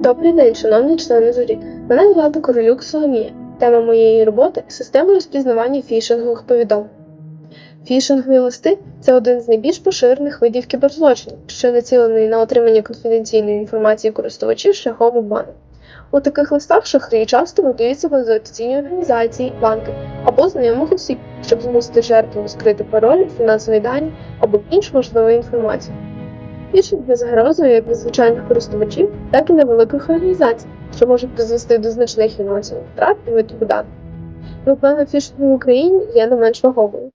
Добрий день, шановні члени журі. Мене звати Королюк Соломія. Тема моєї роботи система розпізнавання фішингових повідомлень. Фішингові листи це один з найбільш поширених видів кіберзлочинів, що націлений на отримання конфіденційної інформації користувачів шляхом обману. У таких листах шахраї часто видають себе за організації, банки або знайомих осіб, щоб змусити жертву скрити паролі, фінансові дані або іншу важливу інформацію. Фішинг для загрозою як від звичайних користувачів, так і невеликих організацій, що може призвести до значних фінансових втрат і витоку даних. Проблема фішингу в Україні є не менш вагомою.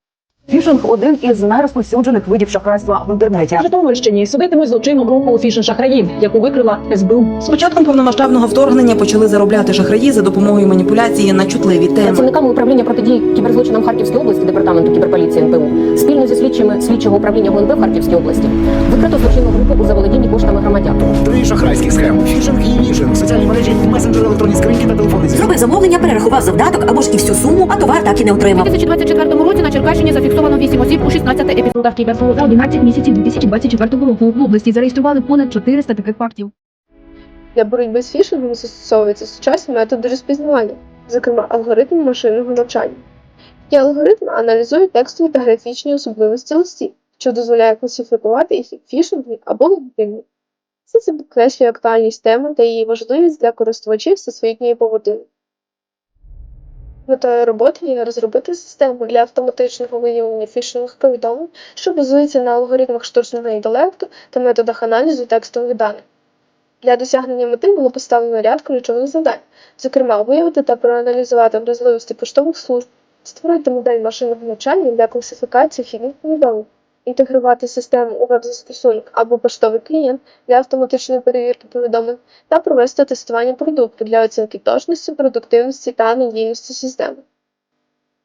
Фішинг один із найрозповсюджених видів шахрайства в інтернеті. На Житомирщині судитимуть злочинну групу фішинг шахраїв, яку викрила СБУ. З початком повномасштабного вторгнення почали заробляти шахраї за допомогою маніпуляції на чутливі теми. Працівниками управління протидії кіберзлочинам Харківської області департаменту кіберполіції НПУ спільно зі слідчими слідчого управління ГУНП в Харківській області викрито злочинну групу у заволодінні коштами громадян. Три шахрайських схем: фішинг і вішинг, соціальні мережі, месенджери, електронні скриньки та телефонні зв'язки. Зробив замовлення, перерахував завдаток або ж і всю суму, а товар так і не отримав. У отримав. 2024 році на Черкащині зафіксовано 8 осіб у 16 епізодах кіберзлочину. За 11 місяців 2024 року в області зареєстрували понад 400 таких фактів. Для боротьби з фішингом застосовуються сучасні методи розпізнавання, зокрема алгоритм машинного навчання. Такі алгоритми аналізують текстові та графічні особливості листів, що дозволяє класифікувати їх як фішингові або легітимні. Все це підкреслює актуальність теми та її важливість для користувачів всесвітньої поводини. Метою роботи є розробити систему для автоматичного виявлення фішингових повідомлень, що базується на алгоритмах штучного інтелекту та методах аналізу текстових даних. Для досягнення мети було поставлено ряд ключових завдань, зокрема, виявити та проаналізувати вразливості поштових служб, створити модель машинного навчання для класифікації хідних повідомлень, інтегрувати систему у веб-застосунок або поштовий клієнт для автоматичної перевірки повідомлень та провести тестування продукту для оцінки точності, продуктивності та надійності системи.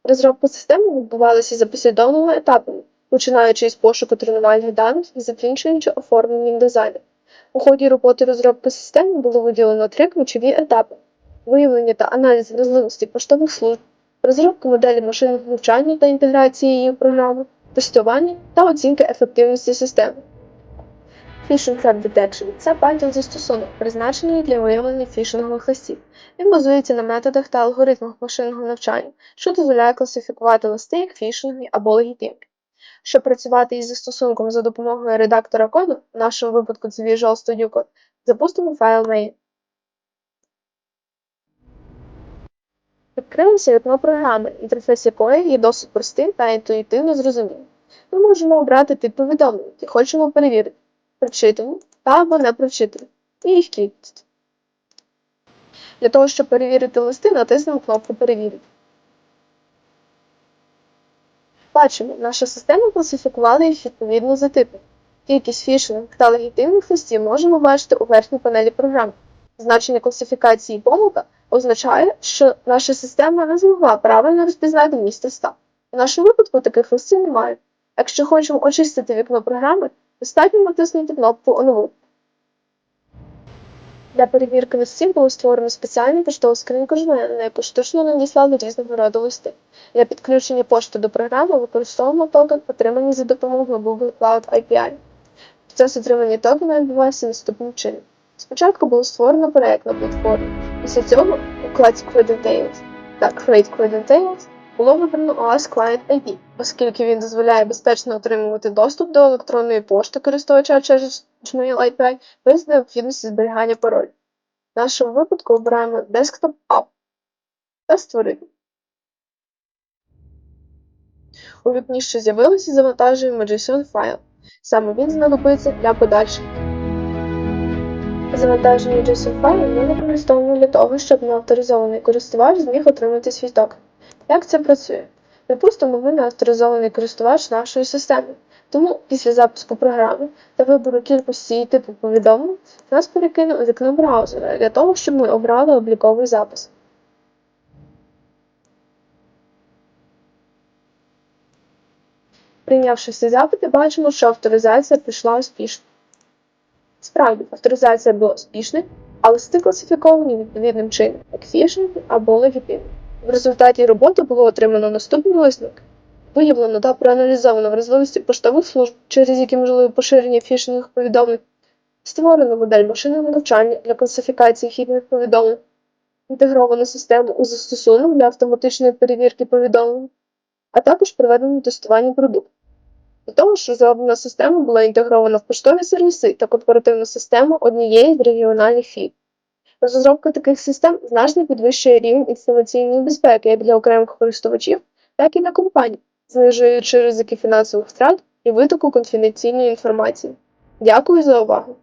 Розробка системи відбувалася за послідовними етапами, починаючи із пошуку тренувальних даних і закінчуючи оформленням дизайну. У ході роботи розробки системи було виділено три ключові етапи: виявлення та аналіз вразливості поштових служб, розробка моделі машинного навчання та інтеграції її в програму, тестування та оцінка ефективності системи. Phishing Threat Detection – це Python застосунок, призначений для виявлення фішингових листів. Він базується на методах та алгоритмах машинного навчання, що дозволяє класифікувати листи як фішингові або легітимні. Щоб працювати із застосунком за допомогою редактора коду, в нашому випадку це Visual Studio Code, запустимо файл main. Відкрилося вікно програми, інтерфейс якої є досить простим та інтуїтивно зрозумілим. Ми можемо обрати тип повідомлень, які хочемо перевірити, прочитані та або не прочитані, і їх кількість. Для того, щоб перевірити листи, натиснемо кнопку Перевірити. Бачимо, наша система класифікувала їх відповідно за типом. Кількість фішингових та легітимних листів можемо бачити у верхній панелі програми. Значення класифікації помилка означає, що наша система не змогла правильно розпізнати місце листа. У нашому випадку таких листів немає. Якщо хочемо очистити вікно програми, достатньо натиснути кнопку Оновити. Для перевірки листів було створено спеціальну поштову скриньку Жмена, на яку штучно надіслали різного роду листи. Для підключення пошти до програми використовуємо токен, отриманий за допомогою Google Cloud API. Процес отримання токена відбувається наступним чином. Спочатку було створено проект на платформі. Після цього у вкладці Credentials та Create Credentials було вибрано OAuth Client ID, оскільки він дозволяє безпечно отримувати доступ до електронної пошти користувача через Gmail API без необхідності зберігання паролю. В нашому випадку обираємо Desktop App та створити. У вікні, що з'явилося, завантажуємо JSON файл. Саме він знадобиться для подальших. Завантаження JSON файлу ми використовуємо для того, щоб неавторизований користувач зміг отримати свій токен. Як це працює? Припустимо, ви не авторизований користувач нашої системи. Тому після запуску програми та вибору кількості і типу повідомлень нас перекине у вікно браузера для того, щоб ми обрали обліковий запис. Прийнявши всі запити, бачимо, що авторизація прийшла успішно. Справді, авторизація була успішною, але листи класифіковані відповідним чином, як фішинг або легітимні. В результаті роботи було отримано наступний висновок. Виявлено та проаналізовано вразливості поштових служб, через які можливе поширення фішингових повідомлень, створено модель машинного навчання для класифікації хідних повідомлень, інтегровану систему у застосунок для автоматичної перевірки повідомлень, а також проведено тестування продукту. До того що зроблена система була інтегрована в поштові сервіси та корпоративну систему однієї з регіональних фірм. Розробка таких систем значно підвищує рівень інформаційної безпеки як для окремих користувачів, так і для компаній, знижуючи ризики фінансових втрат і витоку конфіденційної інформації. Дякую за увагу!